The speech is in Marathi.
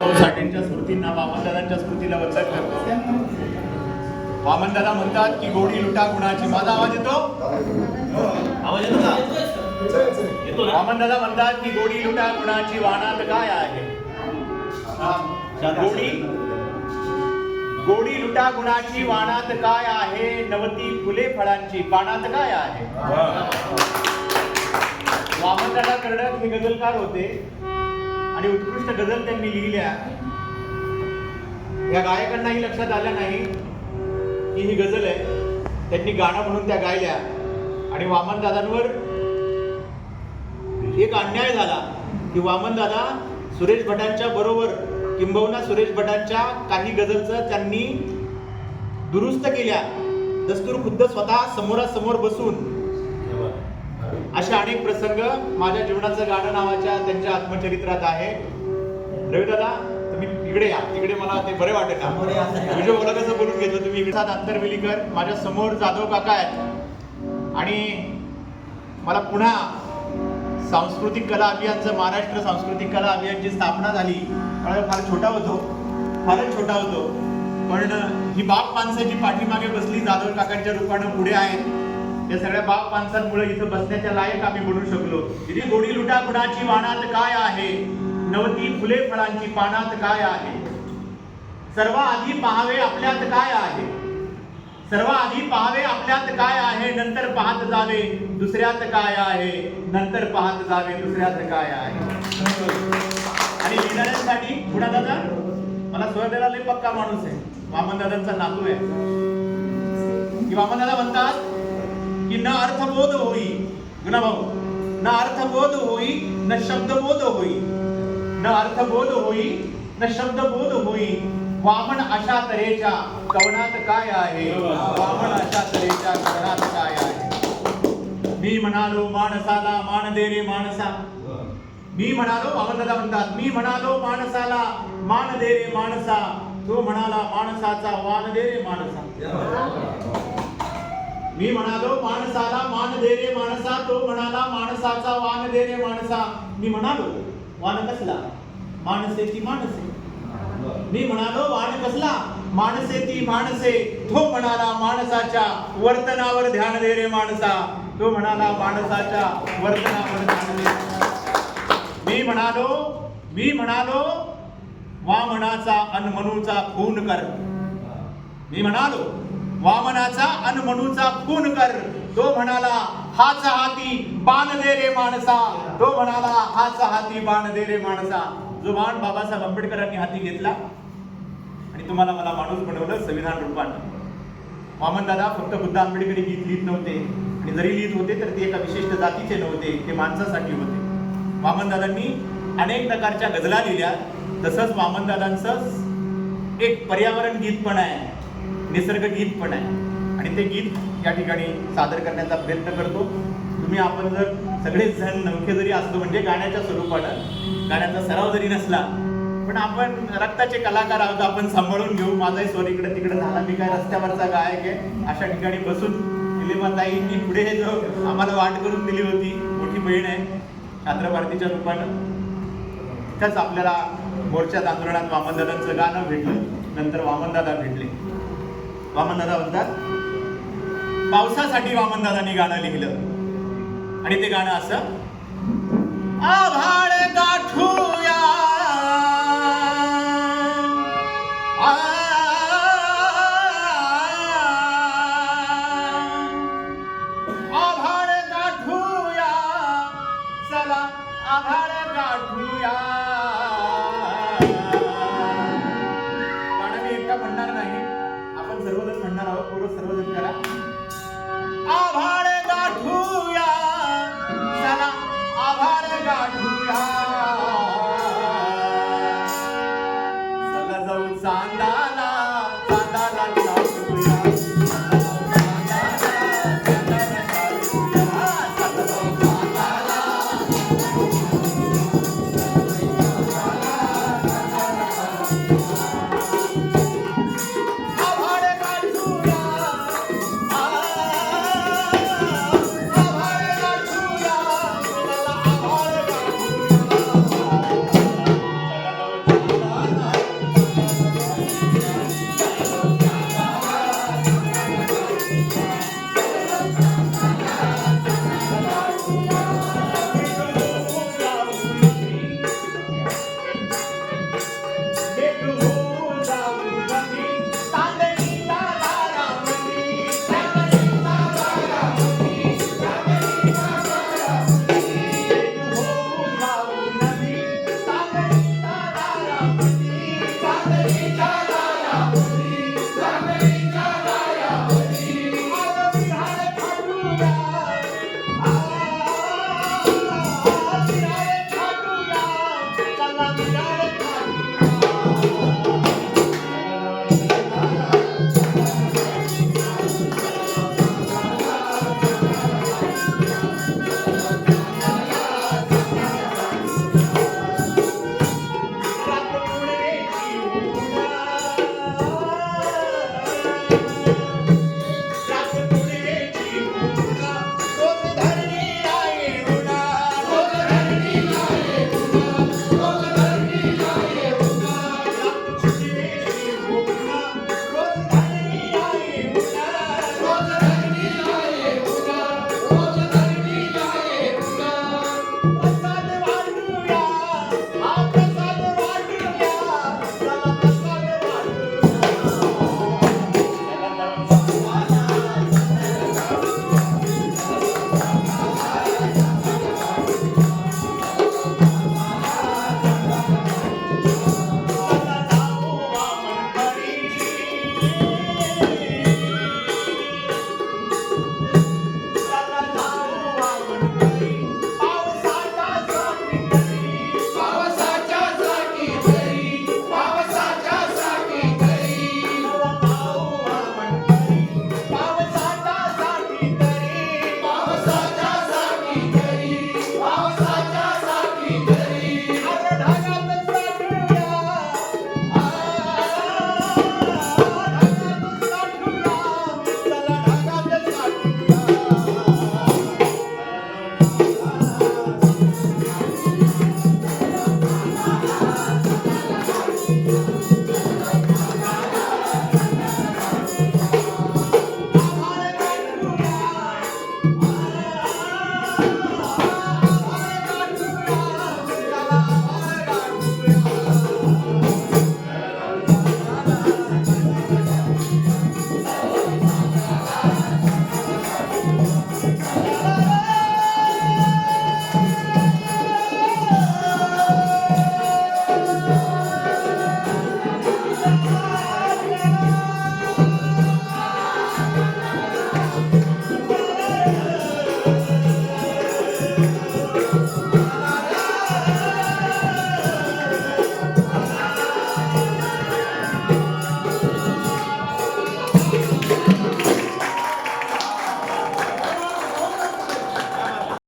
साठेंच्या स्मृतींना वामनदादांच्या स्मृतीला वंदन करतो. वामनदादा म्हणतात की गोडी लुटा गुणाची माझा आवाज येतो? आवाज येतो का? वामनदादा म्हणतात की गोडी लुटा गुणाची वाणात काय आहे? गोडी. गोडी लुटा गुणाची वाणात काय आहे? नवती फुले फळांची. पानात काय आहे? वामनदादा कर्डक हे गझलकार होते. आणि उत्कृष्ट गझल त्यांनी लिहिल्या. या गायकांनाही लक्षात आलं नाही की ही गझल आहे. त्यांनी गाणं म्हणून त्या गायल्या. आणि वामनदादांवर एक अन्याय झाला की वामनदादा सुरेश भटांच्या बरोबर किंबहुना सुरेश भटांच्या काही गझलचं त्यांनी दुरुस्त केल्या. दस्तूर खुद्द स्वतः समोरासमोर बसून असे अनेक प्रसंग माझ्या जीवनाचं गाणं नावाच्या त्यांच्या आत्मचरित्रात आहे. रविदादा तुम्ही इकडे या. तिकडे मला ते बरे वाटेल ना. विजय बोला कसं बोलून घेतलं तुम्ही इकडे सात अंतरवेलीकर माझ्यासमोर जाधव काका आहेत. आणि मला पुन्हा सांस्कृतिक कला अभियानचं महाराष्ट्र सांस्कृतिक कला अभियानची स्थापना झाली. त्यावेळेला फार छोटा होतो. फारच छोटा होतो. पण ही बाप माणसं जी पाठीमागे बसली जाधव काकांच्या रूपानं पुढे आहेत. या सगळ्या बाप माणसांमुळे इथं बसण्याच्या लायक आम्ही बनू शकलो. इथे गोडी लुटा कुणाची वाणात काय आहे? नवती फुले फळांची पानात काय आहे? सर्व आधी पहावे आपल्यात काय आहे? सर्व आधी पहावे आपल्यात काय आहे? नंतर पाहत जावे दुसऱ्यात काय आहे? नंतर पाहत जावे दुसऱ्यात काय आहे? आणि लिहिणाऱ्यांसाठी पुढा दादा मला स्वतःला लय पक्का माणूस आहे. वामन दादांचा नातू आहे. की वामन दादा म्हणतात की न अर्थबोध होई। गुना भाऊ न अर्थबोध होई न शब्दबोध होई। न अर्थबोध होई न शब्दबोध होई। वामन अशा तऱ्हेच्या कवनात काय आहे? वामन अशा तऱ्हेच्या कवनात काय आहे? मी म्हणालो माणसाला मान दे रे माणसा. मी म्हणालो वामनदादा म्हणतात मी म्हणालो माणसाला मान दे रे माणसा. तो म्हणाला माणसाचा वान दे रे माणसा. मी म्हणालो माणसाला मान देणे माणसा तो म्हणाला माणसाचा वान देणे माणसा. मी म्हणालो वान कसला? माणसे ती माणसे. मी म्हणालो वान कसला? माणसे ती माणसे. तो म्हणाला माणसाच्या वर्तनावर ध्यान देणे माणसा. तो म्हणाला माणसाच्या वर्तनावर ध्यान दे मी म्हणालो मी म्हणालो वामनाचा अनमनूचा खून कर. मी म्हणालो वामनाचा अनमनूचा खून कर. तो म्हणाला हाच हाती बाण दे रे माणसा. तो म्हणाला हाच हाती बाण दे रे माणसा. जो बाण बाबासाहेब आंबेडकरांनी हाती घेतला आणि तुम्हाला मला माणूस बनवलं संविधान रूपानं. वामनदादा फक्त बुद्ध आंबेडकरी गीत लिहित नव्हते आणि जरी लिहित होते तर ते एका विशिष्ट जातीचे नव्हते ते माणसासाठी होते. वामनदादांनी अनेक प्रकारच्या गझला लिहिल्या. तसंच वामनदादांचं एक पर्यावरण गीत पण आहे. निसर्ग गीत पण आहे. आणि ते गीत या ठिकाणी सादर करण्याचा प्रयत्न करतो. तुम्ही आपण जर सगळेच जण नवखे जरी असलो म्हणजे गाण्याच्या स्वरूपानं गाण्याचा सराव जरी नसला पण आपण रक्ताचे कलाकार आहोत आपण सांभाळून घेऊ. माझाही स्वर इकडे तिकडे झाला. मी काय रस्त्यावरचा गायक आहे अशा ठिकाणी बसून निलिमाताईंनी पुढे जो आम्हाला वाट करून दिली होती मोठी बहीण आहे छात्र भारतीच्या रूपानं त्याच आपल्याला मोर्चात आंदोलनात वामनदादांचं गाणं भेटलं. नंतर वामनदादा भेटले. वामनदादा म्हणतात पावसासाठी वामनदादांनी गाणं लिहिलं आणि ते गाणं असं आभाळ गाठूया आभाळ गाठूया चला आभाळ गाठूया गाठूया चला जाऊ चांदाला चांदाला ららら